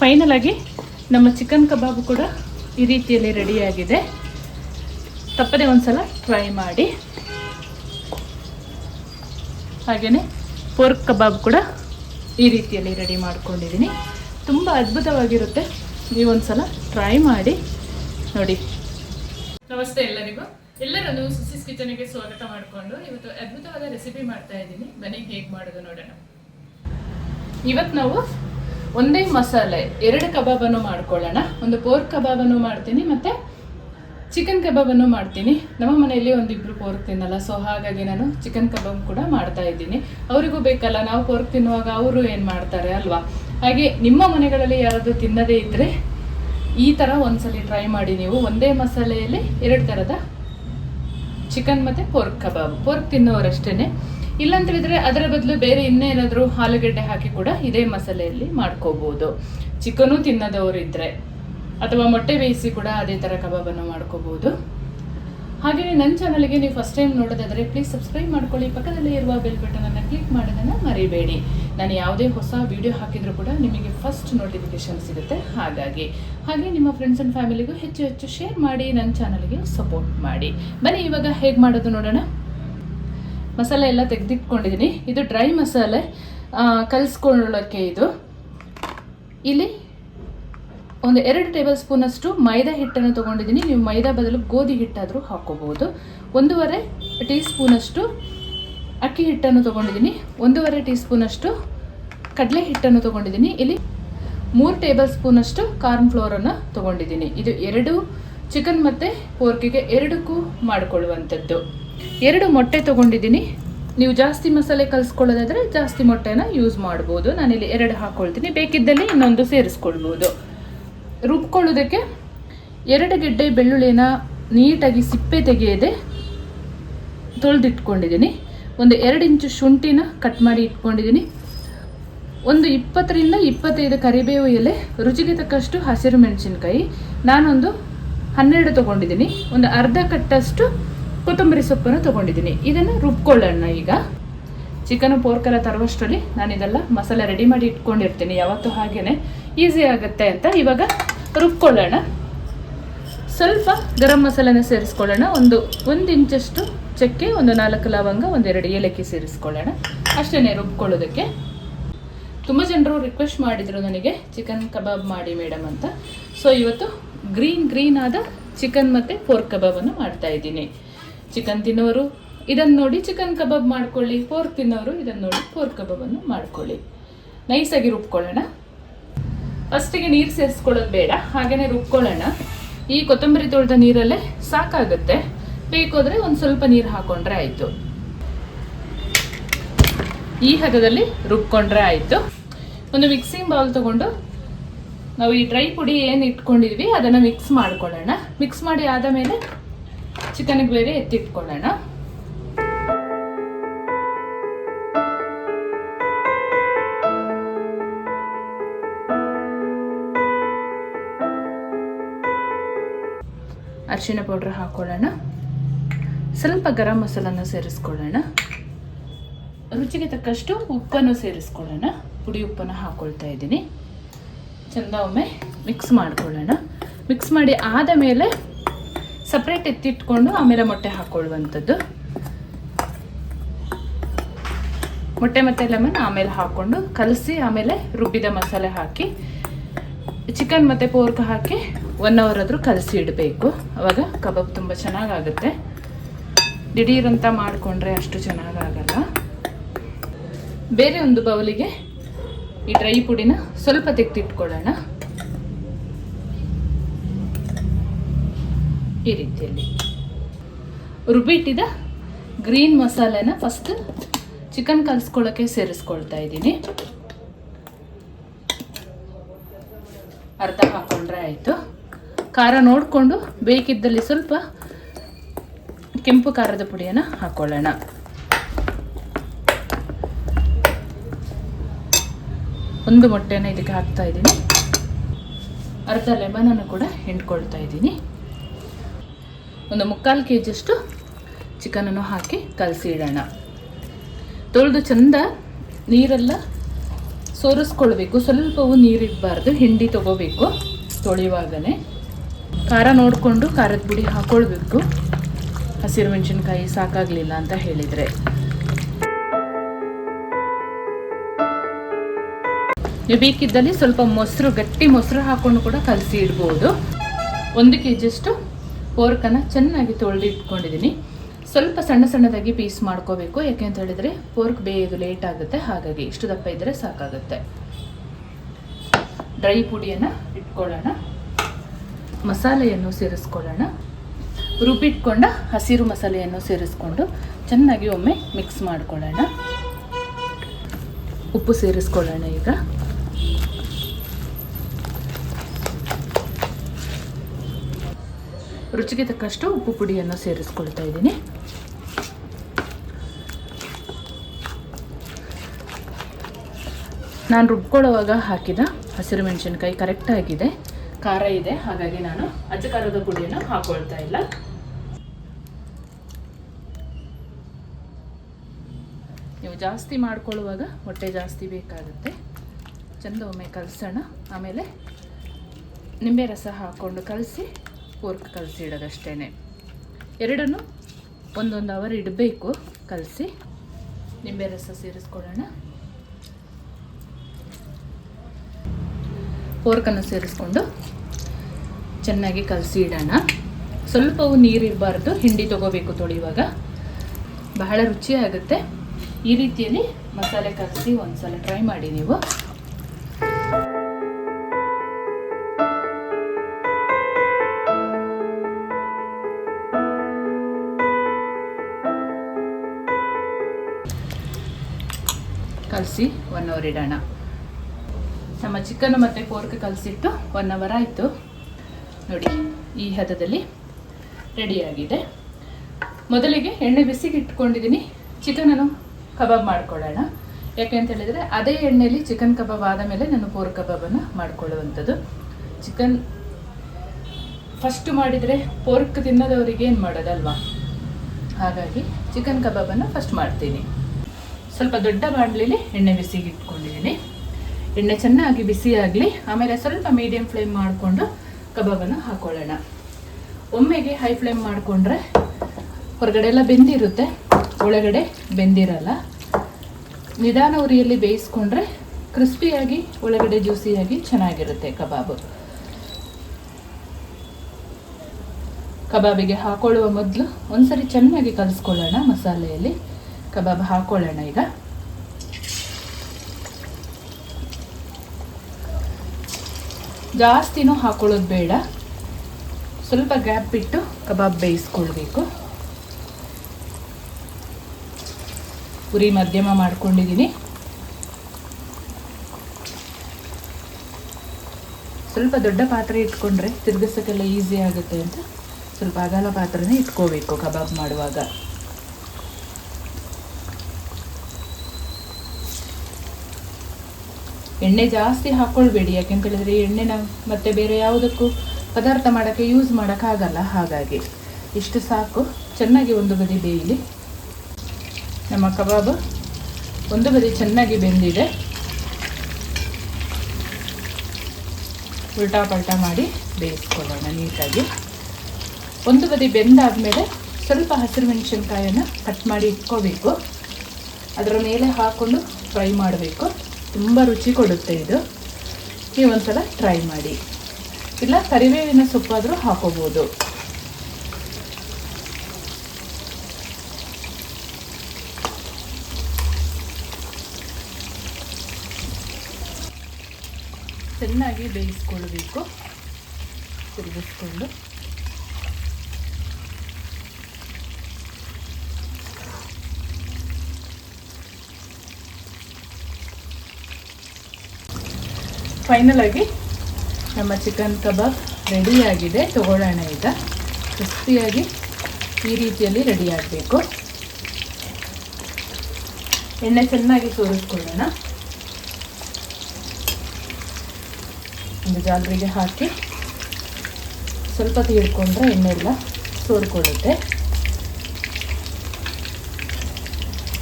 Final ಆಗಿ ನಮ್ಮ chicken ಕಬಾಬ್ ಕೂಡ ಈ ರೀತಿಯಲ್ಲಿ ರೆಡಿಯಾಗಿದೆ ತಪ್ಪದೆ ಒಂದ್ಸಲ ಟ್ರೈ ಮಾಡಿ. ಹಾಗೆಯೇ ಪೋರ್ಕ್ ಕಬಾಬ್ ಕೂಡ ಈ ರೀತಿಯಲ್ಲಿ ರೆಡಿ ಮಾಡ್ಕೊಂಡಿದ್ದೀನಿ. ತುಂಬ ಅದ್ಭುತವಾಗಿರುತ್ತೆ. ನೀವೊಂದ್ಸಲ ಟ್ರೈ ಮಾಡಿ. ನೋಡಿ. ನಮಸ್ತೆ ಎಲ್ಲರಿಗೂ. ಎಲ್ಲರನ್ನು ಸುಸಿಸ್ ಕಿಚನ್ಗೆ ಸ್ವಾಗತ ಮಾಡಿಕೊಂಡು ಇವತ್ತು ಅದ್ಭುತವಾದ ರೆಸಿಪಿ ಮಾಡ್ತಾ ಇದ್ದೀನಿ. ಬನ್ನಿ ಹೇಗೆ ಮಾಡೋದು ನೋಡೋಣ. ಇವತ್ತು ನಾವು ಒಂದೇ ಮಸಾಲೆ, ಎರಡು ಕಬಾಬನ್ನು ಮಾಡ್ಕೊಳ್ಳೋಣ. ಒಂದು ಪೋರ್ಕ್ ಕಬಾಬನ್ನು ಮಾಡ್ತೀನಿ ಮತ್ತು ಚಿಕನ್ ಕಬಾಬನ್ನು ಮಾಡ್ತೀನಿ. ನಮ್ಮ ಮನೆಯಲ್ಲಿ ಒಂದಿಬ್ರು ಪೋರ್ಕ್ ತಿನ್ನಲ್ಲ, ಸೊ ಹಾಗಾಗಿ ನಾನು ಚಿಕನ್ ಕಬಾಬ್ ಕೂಡ ಮಾಡ್ತಾ ಇದ್ದೀನಿ. ಅವರಿಗೂ ಬೇಕಲ್ಲ, ನಾವು ಪೋರ್ಕ್ ತಿನ್ನುವಾಗ ಅವರು ಏನು ಮಾಡ್ತಾರೆ ಅಲ್ವಾ? ಹಾಗೆ ನಿಮ್ಮ ಮನೆಗಳಲ್ಲಿ ಯಾರಾದರೂ ತಿನ್ನದೇ ಇದ್ದರೆ ಈ ಥರ ಒಂದ್ಸಲಿ ಟ್ರೈ ಮಾಡಿ ನೀವು. ಒಂದೇ ಮಸಾಲೆಯಲ್ಲಿ ಎರಡು ಥರದ ಚಿಕನ್ ಮತ್ತು ಪೋರ್ಕ್ ಕಬಾಬ್. ಪೋರ್ಕ್ ತಿನ್ನೋರಷ್ಟೇ ಇಲ್ಲಂತ ಹೇಳಿದ್ರೆ ಅದರ ಬದಲು ಬೇರೆ ಇನ್ನೇನಾದರೂ ಆಲೂಗಡ್ಡೆ ಹಾಕಿ ಕೂಡ ಇದೇ ಮಸಾಲೆಯಲ್ಲಿ ಮಾಡ್ಕೋಬೋದು. ಚಿಕನು ತಿನ್ನದವರು ಇದ್ದರೆ ಅಥವಾ ಮೊಟ್ಟೆ ಬೇಯಿಸಿ ಕೂಡ ಅದೇ ಥರ ಕಬಾಬನ್ನು ಮಾಡ್ಕೋಬೋದು. ಹಾಗೆಯೇ ನನ್ನ ಚಾನಲ್ಗೆ ನೀವು ಫಸ್ಟ್ ಟೈಮ್ ನೋಡೋದಾದರೆ ಪ್ಲೀಸ್ ಸಬ್ಸ್ಕ್ರೈಬ್ ಮಾಡ್ಕೊಳ್ಳಿ. ಪಕ್ಕದಲ್ಲಿ ಇರುವ ಬೆಲ್ ಬಟನನ್ನು ಕ್ಲಿಕ್ ಮಾಡೋದನ್ನು ಮರಿಬೇಡಿ. ನಾನು ಯಾವುದೇ ಹೊಸ ವಿಡಿಯೋ ಹಾಕಿದರೂ ಕೂಡ ನಿಮಗೆ ಫಸ್ಟ್ ನೋಟಿಫಿಕೇಶನ್ ಸಿಗುತ್ತೆ ಹಾಗಾಗಿ. ಹಾಗೆ ನಿಮ್ಮ ಫ್ರೆಂಡ್ಸ್ ಆ್ಯಂಡ್ ಫ್ಯಾಮಿಲಿಗೂ ಹೆಚ್ಚು ಹೆಚ್ಚು ಶೇರ್ ಮಾಡಿ ನನ್ನ ಚಾನಲ್ಗೆ ಸಪೋರ್ಟ್ ಮಾಡಿ. ಬನ್ನಿ ಇವಾಗ ಹೇಗೆ ಮಾಡೋದು ನೋಡೋಣ. ಮಸಾಲೆ ಎಲ್ಲ ತೆಗೆದಿಟ್ಕೊಂಡಿದ್ದೀನಿ. ಇದು ಡ್ರೈ ಮಸಾಲೆ ಕಲಿಸ್ಕೊಳ್ಳೋಕ್ಕೆ ಇದು. ಇಲ್ಲಿ ಒಂದು ಎರಡು ಟೇಬಲ್ ಸ್ಪೂನಷ್ಟು ಮೈದಾ ಹಿಟ್ಟನ್ನು ತೊಗೊಂಡಿದ್ದೀನಿ. ನೀವು ಮೈದಾ ಬದಲು ಗೋಧಿ ಹಿಟ್ಟಾದರೂ ಹಾಕ್ಕೋಬೋದು. ಒಂದೂವರೆ ಟೀ ಸ್ಪೂನಷ್ಟು ಅಕ್ಕಿ ಹಿಟ್ಟನ್ನು ತೊಗೊಂಡಿದ್ದೀನಿ. ಒಂದೂವರೆ ಟೀ ಸ್ಪೂನಷ್ಟು ಕಡಲೆ ಹಿಟ್ಟನ್ನು ತೊಗೊಂಡಿದ್ದೀನಿ. ಇಲ್ಲಿ ಮೂರು ಟೇಬಲ್ ಸ್ಪೂನಷ್ಟು ಕಾರ್ನ್ ಫ್ಲೋರನ್ನು ತೊಗೊಂಡಿದ್ದೀನಿ. ಇದು ಎರಡು ಚಿಕನ್ ಮತ್ತು ಪೋರ್ಕಿಗೆ ಎರಡಕ್ಕೂ ಮಾಡಿಕೊಳ್ಳುವಂಥದ್ದು. ಎರಡು ಮೊಟ್ಟೆ ತೊಗೊಂಡಿದ್ದೀನಿ. ನೀವು ಜಾಸ್ತಿ ಮಸಾಲೆ ಕಲಿಸ್ಕೊಳ್ಳೋದಾದರೆ ಜಾಸ್ತಿ ಮೊಟ್ಟೆನ ಯೂಸ್ ಮಾಡ್ಬೋದು. ನಾನಿಲ್ಲಿ ಎರಡು ಹಾಕ್ಕೊಳ್ತೀನಿ ಬೇಕಿದ್ದಲ್ಲಿ ಇನ್ನೊಂದು ಸೇರಿಸ್ಕೊಳ್ಬೋದು. ರುಬ್ಕೊಳ್ಳೋದಕ್ಕೆ ಎರಡು ಗೆಡ್ಡೆ ಬೆಳ್ಳುಳ್ಳಿನ ನೀಟಾಗಿ ಸಿಪ್ಪೆ ತೆಗೆಯದೆ ತೊಳೆದಿಟ್ಕೊಂಡಿದ್ದೀನಿ. ಒಂದು ಎರಡು ಇಂಚು ಶುಂಠಿನ ಕಟ್ ಮಾಡಿ ಇಟ್ಕೊಂಡಿದ್ದೀನಿ. ಒಂದು ಇಪ್ಪತ್ತರಿಂದ ಇಪ್ಪತ್ತೈದು ಕರಿಬೇವು ಎಲೆ, ರುಚಿಗೆ ತಕ್ಕಷ್ಟು ಹಸಿರು ಮೆಣಸಿನ್ಕಾಯಿ. ನಾನೊಂದು ಹನ್ನೆರಡು ತೊಗೊಂಡಿದ್ದೀನಿ. ಒಂದು ಅರ್ಧ ಕಟ್ಟಷ್ಟು ಕೊತ್ತಂಬರಿ ಸೊಪ್ಪನ್ನು ತೊಗೊಂಡಿದ್ದೀನಿ. ಇದನ್ನು ರುಬ್ಕೊಳ್ಳೋಣ ಈಗ. ಚಿಕನ್ ಪೋರ್ಕೆಲ್ಲ ತರುವಷ್ಟರಲ್ಲಿ ನಾನು ಇದೆಲ್ಲ ಮಸಾಲೆ ರೆಡಿ ಮಾಡಿ ಇಟ್ಕೊಂಡಿರ್ತೀನಿ. ಯಾವತ್ತೂ ಹಾಗೇನೆ ಈಸಿ ಆಗುತ್ತೆ ಅಂತ ಇವಾಗ ರುಬ್ಕೊಳ್ಳೋಣ. ಸ್ವಲ್ಪ ಗರಂ ಮಸಾಲೆನ ಸೇರಿಸ್ಕೊಳ್ಳೋಣ. ಒಂದು ಒಂದು ಇಂಚಷ್ಟು ಚಕ್ಕೆ, ಒಂದು ನಾಲ್ಕು ಲವಂಗ ಒಂದೆರಡು ಏಲಕ್ಕಿ ಸೇರಿಸ್ಕೊಳ್ಳೋಣ. ಅಷ್ಟೇ ರುಬ್ಕೊಳ್ಳೋದಕ್ಕೆ. ತುಂಬ ಜನರು ರಿಕ್ವೆಸ್ಟ್ ಮಾಡಿದರು ನನಗೆ ಚಿಕನ್ ಕಬಾಬ್ ಮಾಡಿ ಮೇಡಮ್ ಅಂತ. ಸೊ ಇವತ್ತು ಗ್ರೀನ್ ಗ್ರೀನ್ ಆದ ಚಿಕನ್ ಮತ್ತು ಪೋರ್ಕ್ ಕಬಾಬನ್ನು ಮಾಡ್ತಾ ಇದ್ದೀನಿ. ಚಿಕನ್ ತಿನ್ನೋರು ಇದನ್ನು ನೋಡಿ ಚಿಕನ್ ಕಬಾಬ್ ಮಾಡ್ಕೊಳ್ಳಿ. ಪೋರ್ಕ್ ತಿನ್ನೋರು ಇದನ್ನು ನೋಡಿ ಪೋರ್ಕ್ ಕಬಾಬನ್ನು ಮಾಡ್ಕೊಳ್ಳಿ. ನೈಸಾಗಿ ರುಬ್ಕೊಳ್ಳೋಣ. ಫಸ್ಟಿಗೆ ನೀರು ಸೇರಿಸ್ಕೊಳ್ಳೋದು ಬೇಡ ಹಾಗೆಯೇ ರುಬ್ಕೊಳ್ಳೋಣ. ಈ ಕೊತ್ತಂಬರಿ ತೊಳೆದ ನೀರಲ್ಲೇ ಸಾಕಾಗುತ್ತೆ. ಬೇಕೋದ್ರೆ ಒಂದು ಸ್ವಲ್ಪ ನೀರು ಹಾಕೊಂಡ್ರೆ ಆಯಿತು. ಈ ಹದದಲ್ಲಿ ರುಬ್ಕೊಂಡ್ರೆ ಆಯಿತು. ಒಂದು ಮಿಕ್ಸಿಂಗ್ ಬೌಲ್ ತಗೊಂಡು ನಾವು ಈ ಡ್ರೈ ಪುಡಿ ಏನು ಇಟ್ಕೊಂಡಿದ್ವಿ, ಅದನ್ನು ಮಿಕ್ಸ್ ಮಾಡ್ಕೊಳ್ಳೋಣ. ಮಿಕ್ಸ್ ಮಾಡಿ ಆದ ಮೇಲೆ ಚಿಕನ್ಗೆ ಬೇರೆ ಎತ್ತಿಟ್ಕೊಳ್ಳೋಣ. ಅರಿಶಿಣ ಪೌಡ್ರ್ ಹಾಕ್ಕೊಳ್ಳೋಣ ಸ್ವಲ್ಪ ಗರಂ ಮಸಾಲನ ಸೇರಿಸ್ಕೊಳ್ಳೋಣ. ರುಚಿಗೆ ತಕ್ಕಷ್ಟು ಉಪ್ಪನ್ನು ಸೇರಿಸ್ಕೊಳ್ಳೋಣ. ಪುಡಿ ಉಪ್ಪನ್ನು ಹಾಕ್ಕೊಳ್ತಾ ಇದ್ದೀನಿ. ಚೆಂದ ಒಮ್ಮೆ ಮಿಕ್ಸ್ ಮಾಡ್ಕೊಳ್ಳೋಣ. ಮಿಕ್ಸ್ ಮಾಡಿ ಆದ ಮೇಲೆ ಸಪ್ರೇಟ್ ಎತ್ತಿಟ್ಕೊಂಡು ಆಮೇಲೆ ಮೊಟ್ಟೆ ಹಾಕ್ಕೊಳ್ಳುವಂಥದ್ದು ಮೊಟ್ಟೆ ಮತ್ತು ಲೆಮನ್ ಆಮೇಲೆ ಹಾಕ್ಕೊಂಡು ಕಲಸಿ ಆಮೇಲೆ ರುಬ್ಬಿದ ಮಸಾಲೆ ಹಾಕಿ ಚಿಕನ್ ಮತ್ತು ಪೋರ್ಕ್ ಹಾಕಿ ಒನ್ ಅವರ್ ಆದರೂ ಕಲಸಿ ಇಡಬೇಕು. ಅವಾಗ ಕಬಾಬ್ ತುಂಬ ಚೆನ್ನಾಗಾಗುತ್ತೆ. ದಿಢೀರಂತ ಮಾಡಿಕೊಂಡ್ರೆ ಅಷ್ಟು ಚೆನ್ನಾಗಾಗಲ್ಲ. ಬೇರೆ ಒಂದು ಬೌಲಿಗೆ ಈ ಡ್ರೈ ಪುಡಿನ ಸ್ವಲ್ಪ ತೆಗೆದಿಟ್ಕೊಳ್ಳೋಣ. ಈ ರೀತಿಯಲ್ಲಿ. ರುಬ್ಬಿಟ್ಟಿದ ಗ್ರೀನ್ ಮಸಾಲೆನ ಫಸ್ಟ್ ಚಿಕನ್ ಕಲಿಸ್ಕೊಳ್ಳೋಕ್ಕೆ ಸೇರಿಸ್ಕೊಳ್ತಾ ಇದ್ದೀನಿ. ಅರ್ಧ ಹಾಕೊಂಡ್ರೆ ಆಯಿತು. ಖಾರ ನೋಡಿಕೊಂಡು ಬೇಕಿದ್ದಲ್ಲಿ ಸ್ವಲ್ಪ ಕೆಂಪು ಖಾರದ ಪುಡಿಯನ್ನು ಹಾಕ್ಕೊಳ್ಳೋಣ ಒಂದು ಮೊಟ್ಟೆನ ಇದಕ್ಕೆ ಹಾಕ್ತಾ ಇದ್ದೀನಿ. ಅರ್ಧ ಲೆಮನನ್ನು ಕೂಡ ಹಿಂಡ್ಕೊಳ್ತಾ ಇದ್ದೀನಿ. ಒಂದು ಮುಕ್ಕಾಲು ಕೆ ಜಿಯಷ್ಟು ಚಿಕನನ್ನು ಹಾಕಿ ಕಲಸಿ ಇಡೋಣ. ತೊಳೆದು ಚಂದ ನೀರೆಲ್ಲ ಸೋರಿಸ್ಕೊಳ್ಬೇಕು. ಸ್ವಲ್ಪವೂ ನೀರಿರಬಾರ್ದು ಹಿಂಡಿ ತಗೋಬೇಕು ತೊಳೆಯುವಾಗಲೇ. ಖಾರ ನೋಡಿಕೊಂಡು ಖಾರದ ಪುಡಿ ಹಾಕ್ಕೊಳ್ಬೇಕು ಹಸಿರು ಮೆಣಸಿನ್ಕಾಯಿ ಸಾಕಾಗಲಿಲ್ಲ ಅಂತ ಹೇಳಿದರೆ. ನೀವು ಬೇಕಿದ್ದಲ್ಲಿ ಸ್ವಲ್ಪ ಮೊಸರು, ಗಟ್ಟಿ ಮೊಸರು ಹಾಕ್ಕೊಂಡು ಕೂಡ ಕಲಸಿ ಇಡ್ಬೋದು. ಒಂದು ಕೆ ಜಿಯಷ್ಟು ಪೋರ್ಕನ್ನು ಚೆನ್ನಾಗಿ ತೊಳೆದು ಇಟ್ಕೊಂಡಿದ್ದೀನಿ. ಸ್ವಲ್ಪ ಸಣ್ಣ ಸಣ್ಣದಾಗಿ ಪೀಸ್ ಮಾಡ್ಕೋಬೇಕು. ಯಾಕೆ ಅಂತ ಹೇಳಿದರೆ ಪೋರ್ಕ್ ಬೇಯೋದು ಲೇಟ್ ಆಗುತ್ತೆ. ಹಾಗಾಗಿ ಇಷ್ಟು ದಪ್ಪ ಇದ್ದರೆ ಸಾಕಾಗುತ್ತೆ. ಡ್ರೈ ಪುಡಿಯನ್ನು ಇಟ್ಕೊಳ್ಳೋಣ. ಮಸಾಲೆಯನ್ನು ಸೇರಿಸ್ಕೊಳ್ಳೋಣ. ರುಬ್ಬಿಟ್ಕೊಂಡ ಹಸಿರು ಮಸಾಲೆಯನ್ನು ಸೇರಿಸ್ಕೊಂಡು ಚೆನ್ನಾಗಿ ಒಮ್ಮೆ ಮಿಕ್ಸ್ ಮಾಡ್ಕೊಳ್ಳೋಣ. ಉಪ್ಪು ಸೇರಿಸ್ಕೊಳ್ಳೋಣ ಈಗ. ರುಚಿಗೆ ತಕ್ಕಷ್ಟು ಉಪ್ಪು ಪುಡಿಯನ್ನು ಸೇರಿಸ್ಕೊಳ್ತಾ ಇದ್ದೀನಿ. ನಾನು ರುಬ್ಕೊಳ್ಳುವಾಗ ಹಾಕಿದ ಹಸಿರು ಮೆಣಸಿನ್ಕಾಯಿ ಕರೆಕ್ಟ್ ಆಗಿದೆ. ಖಾರ ಇದೆ, ಹಾಗಾಗಿ ನಾನು ಅಜ್ಜಕಾರದ ಖಾರದ ಪುಡಿಯನ್ನು ಹಾಕೊಳ್ತಾ ಇಲ್ಲ. ನೀವು ಜಾಸ್ತಿ ಮಾಡ್ಕೊಳ್ಳುವಾಗ ಹೊಟ್ಟೆ ಜಾಸ್ತಿ ಬೇಕಾಗುತ್ತೆ. ಚಂದ ಒಮ್ಮೆ ಕಲಸೋಣ. ಆಮೇಲೆ ನಿಂಬೆ ರಸ ಹಾಕ್ಕೊಂಡು ಕಲಸಿ ಪೋರ್ಕ್ ಕಲಸಿ ಇಡೋದಷ್ಟೇ ಎರಡನ್ನು ಒಂದೊಂದು ಅವರ್ ಇಡಬೇಕು. ಕಲಸಿ ನಿಂಬೆ ರಸ ಸೇರಿಸ್ಕೊಳ್ಳೋಣ. ಪೋರ್ಕನ್ನು ಸೇರಿಸ್ಕೊಂಡು ಚೆನ್ನಾಗಿ ಕಲಸಿ ಇಡೋಣ. ಸ್ವಲ್ಪವೂ ನೀರಿರಬಾರ್ದು ಹಿಂಡಿ ತಗೋಬೇಕು ತೊಳೆಯುವಾಗ ಬಹಳ ರುಚಿಯಾಗುತ್ತೆ. ಈ ರೀತಿಯಲ್ಲಿ ಮಸಾಲೆ ಕಲಸಿ ಒಂದ್ಸಲ ಟ್ರೈ ಮಾಡಿ ನೀವು. ಇಡೋಣ ನಮ್ಮ ಚಿಕನ್ ಮತ್ತು ಪೋರ್ಕ್ ಕಲಸಿಟ್ಟು ಒನ್ ಅವರ್ ಆಯಿತು. ನೋಡಿ, ಈ ಹದದಲ್ಲಿ ರೆಡಿಯಾಗಿದೆ ಮೊದಲಿಗೆ ಎಣ್ಣೆ ಬಿಸಿಗೆ ಇಟ್ಕೊಂಡಿದ್ದೀನಿ. ಚಿಕನನ್ನು ಕಬಾಬ್ ಮಾಡ್ಕೊಳ್ಳೋಣ. ಯಾಕೆ ಅಂತ ಹೇಳಿದರೆ, ಅದೇ ಎಣ್ಣೆಯಲ್ಲಿ ಚಿಕನ್ ಕಬಾಬ್ ಆದ ಮೇಲೆ ನಾನು ಪೋರ್ಕ್ ಕಬಾಬನ್ನು ಮಾಡ್ಕೊಳ್ಳುವಂಥದ್ದು. ಚಿಕನ್ ಫಸ್ಟ್ ಮಾಡಿದರೆ ಪೋರ್ಕ್ ತಿನ್ನದವರಿಗೆ ಏನು ಮಾಡೋದಲ್ವಾ? ಹಾಗಾಗಿ ಚಿಕನ್ ಕಬಾಬನ್ನು ಫಸ್ಟ್ ಮಾಡ್ತೀನಿ. ಸ್ವಲ್ಪ ದೊಡ್ಡ ಬಾಣಲಿಲಿ ಎಣ್ಣೆ ಬಿಸಿಗೆ ಇಟ್ಕೊಂಡಿದ್ದೀನಿ. ಎಣ್ಣೆ ಚೆನ್ನಾಗಿ ಬಿಸಿ ಆಗಲಿ ಆಮೇಲೆ ಸ್ವಲ್ಪ ಮೀಡಿಯಂ ಫ್ಲೇಮ್ ಮಾಡಿಕೊಂಡು ಕಬಾಬನ್ನು ಹಾಕೊಳ್ಳೋಣ. ಒಮ್ಮೆಗೆ ಹೈ ಫ್ಲೇಮ್ ಮಾಡಿಕೊಂಡ್ರೆ ಹೊರಗಡೆ ಎಲ್ಲ ಬೆಂದಿರುತ್ತೆ, ಒಳಗಡೆ ಬೆಂದಿರಲ್ಲ. ನಿಧಾನ ಉರಿಯಲ್ಲಿ ಬೇಯಿಸ್ಕೊಂಡ್ರೆ ಕ್ರಿಸ್ಪಿಯಾಗಿ, ಒಳಗಡೆ ಜ್ಯೂಸಿಯಾಗಿ ಚೆನ್ನಾಗಿರುತ್ತೆ ಕಬಾಬು. ಕಬಾಬಿಗೆ ಹಾಕೊಳ್ಳುವ ಮೊದಲು ಒಂದ್ಸರಿ ಚೆನ್ನಾಗಿ ಕಲಿಸ್ಕೊಳ್ಳೋಣ ಮಸಾಲೆಯಲ್ಲಿ. ಕಬಾಬ್ ಹಾಕೊಳ್ಳೋಣ ಈಗ. ಜಾಸ್ತಿನೂ ಹಾಕೊಳ್ಳೋದು ಬೇಡ. ಸ್ವಲ್ಪ ಗ್ಯಾಪ್ ಬಿಟ್ಟು ಕಬಾಬ್ ಬೇಯಿಸ್ಕೊಳ್ಬೇಕು. ಉರಿ ಮಧ್ಯಮ ಮಾಡ್ಕೊಂಡಿದ್ದೀನಿ. ಸ್ವಲ್ಪ ದೊಡ್ಡ ಪಾತ್ರೆ ಇಟ್ಕೊಂಡ್ರೆ ತಿರ್ಗಿಸೋಕ್ಕೆಲ್ಲ ಈಸಿ ಆಗುತ್ತೆ ಅಂತ ಸ್ವಲ್ಪ ಅಗಲ ಪಾತ್ರೆನೇ ಇಟ್ಕೋಬೇಕು ಕಬಾಬ್ ಮಾಡುವಾಗ. ಎಣ್ಣೆ ಜಾಸ್ತಿ ಹಾಕ್ಕೊಳ್ಬೇಡಿ ಯಾಕೆಂತ ಹೇಳಿದ್ರೆ ಎಣ್ಣೆನ ಮತ್ತೆ ಬೇರೆ ಯಾವುದಕ್ಕೂ ಪದಾರ್ಥ ಮಾಡೋಕ್ಕೆ ಯೂಸ್ ಮಾಡೋಕ್ಕಾಗಲ್ಲ. ಹಾಗಾಗಿ ಇಷ್ಟು ಸಾಕು. ಚೆನ್ನಾಗಿ ಒಂದು ಬದಿ ಬೇಯಲಿ. ನಮ್ಮ ಕಬಾಬ್ ಒಂದು ಬದಿ ಚೆನ್ನಾಗಿ ಬೆಂದಿದೆ. ಉಲ್ಟಾ ಪಲ್ಟಾ ಮಾಡಿ ಬೇಯಿಸ್ಕೊಳ್ಳೋಣ ನೀಟಾಗಿ. ಒಂದು ಬದಿ ಬೆಂದಾದಮೇಲೆ ಸ್ವಲ್ಪ ಹಸಿರು ಮೆಣಸಿನ್ಕಾಯನ್ನು ಕಟ್ ಮಾಡಿ ಇಟ್ಕೋಬೇಕು. ಅದರ ಮೇಲೆ ಹಾಕ್ಕೊಂಡು ಫ್ರೈ ಮಾಡಬೇಕು. ತುಂಬ ರುಚಿ ಕೊಡುತ್ತೆ ಇದು. ನೀವು ಒಂದ್ಸಲ ಟ್ರೈ ಮಾಡಿ. ಇಲ್ಲ, ಕರಿಬೇವಿನ ಸೊಪ್ಪಾದರೂ ಹಾಕೋಬೋದು. ಚೆನ್ನಾಗಿ ಬೇಯಿಸ್ಕೊಳ್ಬೇಕು. ತಿರುಗಿಸ್ಕೊಂಡು. ಫೈನಲ್ ಆಗಿ ನಮ್ಮ ಚಿಕನ್ ಕಬಾಬ್ ರೆಡಿಯಾಗಿದೆ ತಗೊಳ್ಳೋಣ ಈಗ. ಕ್ರಿಸ್ಪಿಯಾಗಿ ಈ ರೀತಿಯಲ್ಲಿ ರೆಡಿ ಆಗಬೇಕು. ಎಣ್ಣೆ ಚೆನ್ನಾಗಿ ಸೋರಿಸ್ಕೊಳ್ಳೋಣ. ಒಂದು ಜಾಲರಿಗೆ ಹಾಕಿ ಸ್ವಲ್ಪ ತೀಡ್ಕೊಂಡ್ರೆ ಎಣ್ಣೆ ಎಲ್ಲ ಸೋರ್ಕೊಳ್ಳುತ್ತೆ.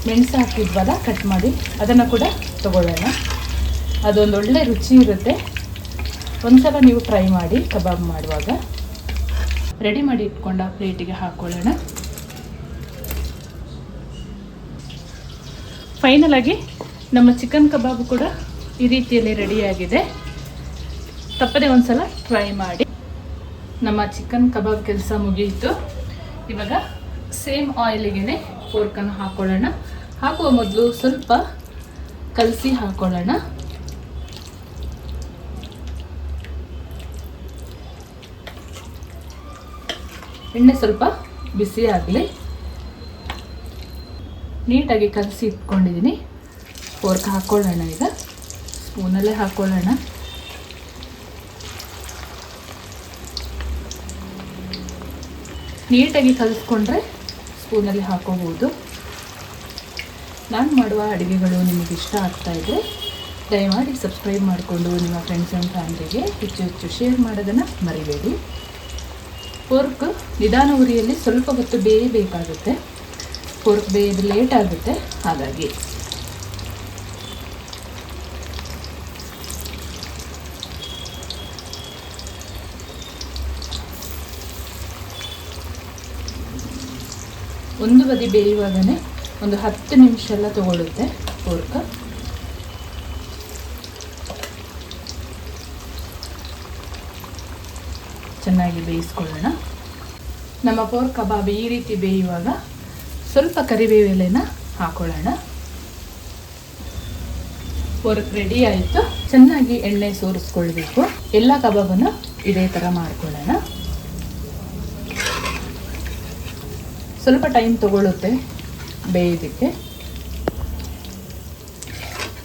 ಮೆಣಸು ಹಾಕಿದ್ವಲ್ಲ ಕಟ್ ಮಾಡಿ ಅದನ್ನು ಕೂಡ ತಗೊಳ್ಳೋಣ. ಅದೊಂದು ಒಳ್ಳೆ ರುಚಿ ಇರುತ್ತೆ. ಒಂದ್ಸಲ ನೀವು ಟ್ರೈ ಮಾಡಿ ಕಬಾಬ್ ಮಾಡುವಾಗ. ರೆಡಿ ಮಾಡಿ ಇಟ್ಕೊಂಡ ಪ್ಲೇಟಿಗೆ ಹಾಕ್ಕೊಳ್ಳೋಣ ಫೈನಲ್ ಆಗಿ ನಮ್ಮ ಚಿಕನ್ ಕಬಾಬ್ ಕೂಡ ಈ ರೀತಿಯಲ್ಲಿ ರೆಡಿಯಾಗಿದೆ ತಪ್ಪದೆ ಒಂದ್ಸಲ ಟ್ರೈ ಮಾಡಿ. ನಮ್ಮ ಚಿಕನ್ ಕಬಾಬ್ ಕೆಲಸ ಮುಗಿಯಿತು ಇವಾಗ ಸೇಮ್ ಆಯಿಲಿಗೆ ಫೋರ್ಕನ್ನು ಹಾಕೊಳ್ಳೋಣ. ಹಾಕುವ ಮೊದಲು ಸ್ವಲ್ಪ ಕಲಸಿ ಹಾಕೊಳ್ಳೋಣ. ಎಣ್ಣೆ ಸ್ವಲ್ಪ ಬಿಸಿ ಆಗಲಿ. ನೀಟಾಗಿ ಕಲಸಿ ಇಟ್ಕೊಂಡಿದ್ದೀನಿ. ಫೋರ್ಕ್ ಹಾಕ್ಕೊಳ್ಳೋಣ ಈಗ. ಸ್ಪೂನಲ್ಲೇ ಹಾಕ್ಕೊಳ್ಳೋಣ ನೀಟಾಗಿ ಕಲಿಸ್ಕೊಂಡ್ರೆ ಸ್ಪೂನಲ್ಲಿ ಹಾಕೋಬಹುದು ನಾನು ಮಾಡುವ ಅಡುಗೆಗಳು ನಿಮಗೆ ಇಷ್ಟ ಆಗ್ತಾ ಇದ್ದರೆ ದಯಮಾಡಿ ಸಬ್ಸ್ಕ್ರೈಬ್ ಮಾಡಿಕೊಂಡು ನಿಮ್ಮ ಫ್ರೆಂಡ್ಸ್ ಆ್ಯಂಡ್ ಫ್ಯಾಮಿಲಿಗೆ ಹೆಚ್ಚು ಹೆಚ್ಚು ಶೇರ್ ಮಾಡೋದನ್ನು ಮರಿಬೇಡಿ. ಪೋರ್ಕ್ ನಿಧಾನ ಉರಿಯಲ್ಲಿ ಸ್ವಲ್ಪ ಹೊತ್ತು ಬೇಯಬೇಕಾಗುತ್ತೆ. ಪೋರ್ಕ್ ಬೇಯೋದು ಲೇಟ್ ಆಗುತ್ತೆ. ಹಾಗಾಗಿ ಒಂದು ಬದಿ ಬೇಯುವಾಗನೇ ಒಂದು ಹತ್ತು ನಿಮಿಷ ಎಲ್ಲ ತಗೊಳ್ಳುತ್ತೆ ಪೋರ್ಕ್ ಚೆನ್ನಾಗಿ ಬೇಯಿಸ್ಕೊಳ್ಳೋಣ. ನಮ್ಮ ಪೋರ್ ಕಬಾಬ್ ಈ ರೀತಿ ಬೇಯುವಾಗ ಸ್ವಲ್ಪ ಕರಿಬೇವು ಎಲೆನ ಹಾಕೊಳ್ಳೋಣ. ಪೋರ್ಕ್ ರೆಡಿ ಆಯಿತು. ಚೆನ್ನಾಗಿ ಎಣ್ಣೆ ಸೋರಿಸ್ಕೊಳ್ಬೇಕು. ಎಲ್ಲ ಕಬಾಬನ್ನು ಇದೇ ಥರ ಮಾಡ್ಕೊಳ್ಳೋಣ. ಸ್ವಲ್ಪ ಟೈಮ್ ತಗೊಳ್ಳುತ್ತೆ ಬೇಯೋದಕ್ಕೆ.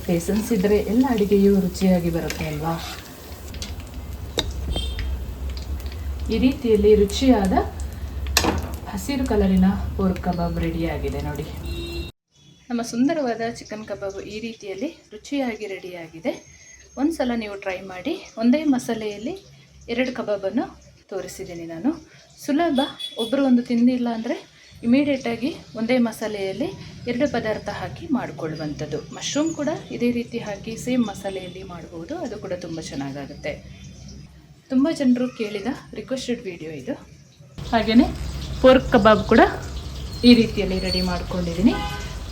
ಪೇಸನ್ಸ್ ಇದ್ದರೆ ಎಲ್ಲ ಅಡುಗೆಯೂ ರುಚಿಯಾಗಿ ಬರುತ್ತೆ ಅಲ್ವಾ? ಈ ರೀತಿಯಲ್ಲಿ ರುಚಿಯಾದ ಹಸಿರು ಕಲರಿನ ಪೋರ್ಕ್ ಕಬಾಬ್ ರೆಡಿಯಾಗಿದೆ ನೋಡಿ. ನಮ್ಮ ಸುಂದರವಾದ ಚಿಕನ್ ಕಬಾಬ್ ಈ ರೀತಿಯಲ್ಲಿ ರುಚಿಯಾಗಿ ರೆಡಿಯಾಗಿದೆ. ಒಂದು ಸಲ ನೀವು ಟ್ರೈ ಮಾಡಿ. ಒಂದೇ ಮಸಾಲೆಯಲ್ಲಿ ಎರಡು ಕಬಾಬನ್ನು ತೋರಿಸಿದ್ದೀನಿ ನಾನು. ಸುಲಭ ಒಬ್ಬರು ಒಂದು ತಿಂದಿಲ್ಲ ಅಂದರೆ ಇಮಿಡಿಯೇಟಾಗಿ ಒಂದೇ ಮಸಾಲೆಯಲ್ಲಿ ಎರಡು ಪದಾರ್ಥ ಹಾಕಿ ಮಾಡಿಕೊಳ್ಳುವಂಥದ್ದು. ಮಶ್ರೂಮ್ ಕೂಡ ಇದೇ ರೀತಿ ಹಾಕಿ ಸೇಮ್ ಮಸಾಲೆಯಲ್ಲಿ ಮಾಡ್ಬೋದು. ಅದು ಕೂಡ ತುಂಬ ಚೆನ್ನಾಗಾಗುತ್ತೆ. ತುಂಬ ಜನರು ಕೇಳಿದ ರಿಕ್ವೆಸ್ಟೆಡ್ ವಿಡಿಯೋ ಇದು. ಹಾಗೆಯೇ ಪೋರ್ಕ್ ಕಬಾಬ್ ಕೂಡ ಈ ರೀತಿಯಲ್ಲಿ ರೆಡಿ ಮಾಡ್ಕೊಂಡಿದ್ದೀನಿ.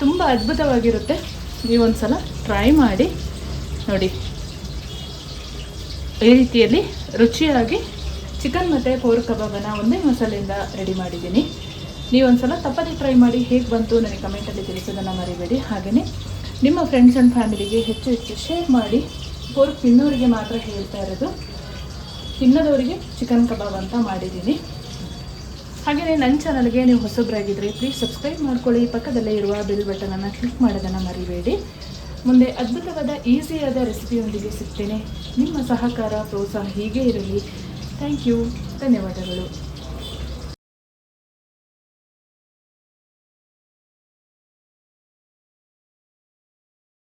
ತುಂಬ ಅದ್ಭುತವಾಗಿರುತ್ತೆ. ನೀವೊಂದು ಸಲ ಟ್ರೈ ಮಾಡಿ ನೋಡಿ. ಈ ರೀತಿಯಲ್ಲಿ ರುಚಿಯಾಗಿ ಚಿಕನ್ ಮತ್ತು ಪೋರ್ಕ್ ಕಬಾಬನ್ನು ಒಂದೇ ಮಸಾಲೆಯಿಂದ ರೆಡಿ ಮಾಡಿದ್ದೀನಿ. ನೀವೊಂದು ಸಲ ತಪ್ಪದೆ ಟ್ರೈ ಮಾಡಿ ಹೇಗೆ ಬಂತು ನನಗೆ ಕಮೆಂಟಲ್ಲಿ ತಿಳಿಸೋದನ್ನು ಮರಿಬೇಡಿ. ಹಾಗೆಯೇ ನಿಮ್ಮ ಫ್ರೆಂಡ್ಸ್ ಆ್ಯಂಡ್ ಫ್ಯಾಮಿಲಿಗೆ ಹೆಚ್ಚು ಹೆಚ್ಚು ಶೇರ್ ಮಾಡಿ. ಪೋರ್ಕ್ ತಿನ್ನೋರಿಗೆ ಮಾತ್ರ ಹೇಳ್ತಾ ಇರೋದು. ತಿನ್ನದವರಿಗೆ ಚಿಕನ್ ಕಬಾಬ್ ಅಂತ ಮಾಡಿದ್ದೀನಿ. ಹಾಗೆಯೇ ನನ್ನ ಚಾನಲ್ಗೆ ನೀವು ಹೊಸಬ್ರಾಗಿದ್ದರೆ ಪ್ಲೀಸ್ ಸಬ್ಸ್ಕ್ರೈಬ್ ಮಾಡ್ಕೊಳ್ಳಿ. ಪಕ್ಕದಲ್ಲೇ ಇರುವ ಬೆಲ್ ಬಟನನ್ನು ಕ್ಲಿಕ್ ಮಾಡೋದನ್ನು ಮರಿಬೇಡಿ. ಮುಂದೆ ಅದ್ಭುತವಾದ ಈಸಿಯಾದ ರೆಸಿಪಿಯೊಂದಿಗೆ ಸಿಗ್ತೇನೆ. ನಿಮ್ಮ ಸಹಕಾರ, ಪ್ರೋತ್ಸಾಹ ಹೀಗೆ ಇರಲಿ. ಥ್ಯಾಂಕ್ ಯು ಧನ್ಯವಾದಗಳು.